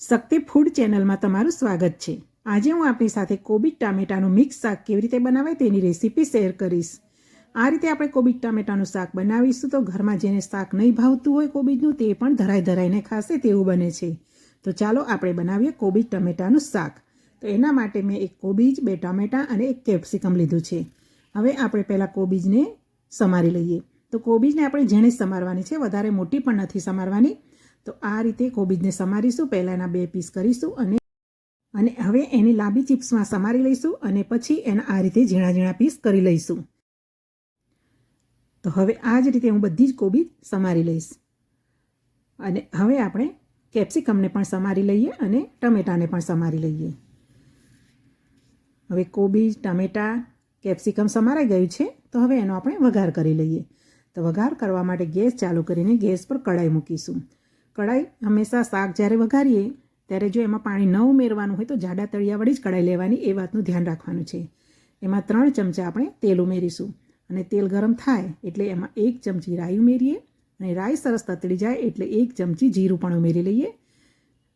શક્તિ food ચેનલમાં તમારું સ્વાગત છે. આજે હું આપણી સાથે કોબીજ ટામેટાનું મિક્સ શાક કેવી રીતે બનાવાય તેની રેસીપી શેર કરીશ. આ રીતે આપણે કોબીજ ટામેટાનું શાક બનાવીશું તો ઘરમાં જેને શાક નહીં ભાવતું હોય કોબીજનું તે પણ ધરાઈ ધરાઈને ખાશે તેવું બને છે. તો ચાલો આપણે બનાવીએ કોબીજ ટામેટાનું શાક. તો એના માટે મેં એક કોબીજ, બે ટામેટાં અને એક કેપ્સિકમ લીધું છે. હવે આપણે પહેલાં કોબીજને સમારી લઈએ. તો કોબીજને આપણે ઝીણી સમારવાની છે, વધારે મોટી પણ નથી સમારવાની. તો આ રીતે કોબીજને સમારીશું, પહેલાં એના બે પીસ કરીશું અને અને હવે એની લાંબી ચિપ્સમાં સમારી લઈશું અને પછી એના આ રીતે ઝીણા ઝીણા પીસ કરી લઈશું. તો હવે આ જ રીતે હું બધી જ કોબીજ સમારી લઈશ. અને હવે આપણે કેપ્સિકમને પણ સમારી લઈએ અને ટમેટાને પણ સમારી લઈએ. હવે કોબીજ ટમેટા કેપ્સિકમ સમારાઈ ગયું છે, તો હવે એનો આપણે વઘાર કરી લઈએ. તો વઘાર કરવા માટે ગેસ ચાલુ કરીને ગેસ પર કડાઈ મૂકીશું. કડાઈ હંમેશા શાક જ્યારે વઘારીએ, ત્યારે જો એમાં પાણી ન ઉમેરવાનું હોય તો જાડા તળિયાવાળી જ કડાઈ લેવાની એ વાતનું ધ્યાન રાખવાનું છે. એમાં ત્રણ ચમચા આપણે તેલ ઉમેરીશું અને તેલ ગરમ થાય એટલે એમાં એક ચમચી રાઈ ઉમેરીએ અને રાઈ સરસ તતડી જાય એટલે એક ચમચી જીરું પણ ઉમેરી લઈએ.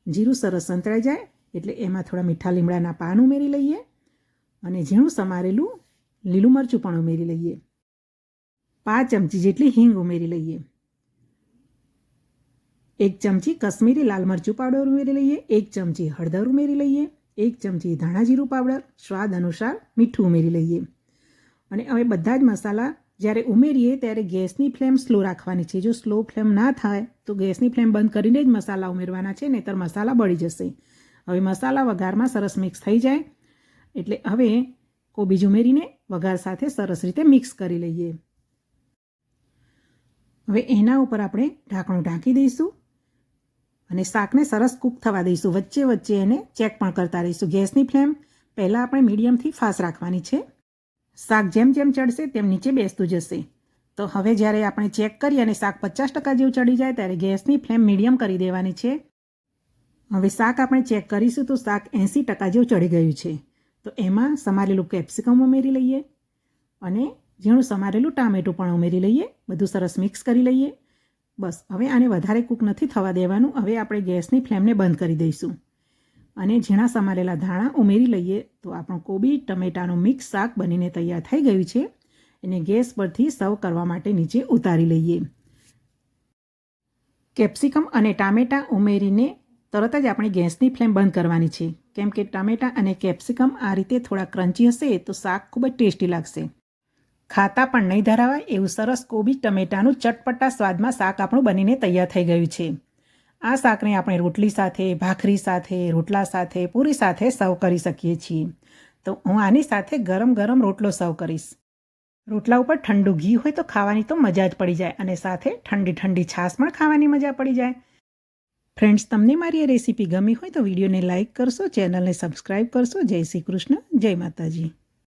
જીરું સરસ સંતળાઈ જાય એટલે એમાં થોડા મીઠા લીમડાના પાન ઉમેરી લઈએ અને ઝીણું સમારેલું લીલું મરચું પણ ઉમેરી લઈએ. પાંચ ચમચી જેટલી હિંગ ઉમેરી લઈએ. એક ચમચી કશ્મીરી લાલ મરચું પાવડર ઉમેરી લઈએ, એક ચમચી હળદર ઉમેરી લઈએ, એક ચમચી ધાણા જીરું પાવડર, સ્વાદ અનુસાર મીઠું ઉમેરી લઈએ. અને હવે બધા જ મસાલા જ્યારે ઉમેરીએ ત્યારે ગેસની ફ્લેમ સ્લો રાખવાની છે. જો સ્લો ફ્લેમ ના થાય તો ગેસની ફ્લેમ બંધ કરીને જ મસાલા ઉમેરવાના છે, નહીતર મસાલા બળી જશે. હવે મસાલા વઘારમાં સરસ મિક્સ થઈ જાય. એટલે હવે કોબીજ ઉમેરીને વઘાર સાથે સરસ રીતે મિક્સ કરી લઈએ. હવે એના ઉપર આપણે ઢાંકણું ઢાંકી દઈશું. અને શાકને સરસ કૂક થવા દઈશું. વચ્ચે વચ્ચે એને ચેક પણ કરતા રહીશું. ગેસની ફ્લેમ પહેલાં આપણે મીડિયમથી ફાસ્ટ રાખવાની છે. શાક જેમ જેમ ચડશે તેમ નીચે બેસતું જશે. તો હવે જ્યારે આપણે ચેક કરીએ અને શાક પચાસ ટકા જેવું ચડી જાય ત્યારે ગેસની ફ્લેમ મીડિયમ કરી દેવાની છે. હવે શાક આપણે ચેક કરીશું તો શાક એંસી ટકા જેવું ચડી ગયું છે. તો એમાં સમારેલું કેપ્સિકમ ઉમેરી લઈએ અને ઝીણું સમારેલું ટામેટું પણ ઉમેરી લઈએ. બધું સરસ મિક્સ કરી લઈએ. બસ, હવે આને વધારે કૂક નથી થવા દેવાનું. હવે આપણે ગેસની ફ્લેમને બંધ કરી દઈશું. અને ઝીણા સમારેલા ધાણા ઉમેરી લઈએ. તો આપણું કોબી, ટમેટાનું મિક્સ શાક બનીને તૈયાર થઈ ગયું છે. એને ગેસ પરથી સર્વ કરવા માટે નીચે ઉતારી લઈએ. કેપ્સિકમ અને ટામેટાં ઉમેરીને તરત જ આપણે ગેસની ફ્લેમ બંધ કરવાની છે. કેમ કે ટામેટાં અને કેપ્સિકમ આ રીતે થોડા ક્રન્ચી હશે તો શાક ખૂબ જ ટેસ્ટી લાગશે. ખાતા પણ નહીં ધરાવાય એવું સરસ કોબી ટમેટાનું ચટપટા સ્વાદમાં શાક આપણું બનીને તૈયાર થઈ ગયું છે. આ શાકને આપણે રોટલી સાથે, ભાખરી સાથે, રોટલા સાથે, પૂરી સાથે સર્વ કરી શકીએ છીએ. તો હું આની સાથે ગરમ ગરમ રોટલો સર્વ કરીશ. રોટલા ઉપર ઠંડુ ઘી હોય તો ખાવાની તો મજા જ પડી જાય અને સાથે ઠંડી ઠંડી છાશ પણ ખાવાની મજા પડી જાય. ફ્રેન્ડ્સ, તમને મારી આ રેસીપી ગમી હોય તો વિડીયોને લાઇક કરશો, ચેનલને સબસ્ક્રાઈબ કરશો. જય શ્રી કૃષ્ણ, જય માતાજી.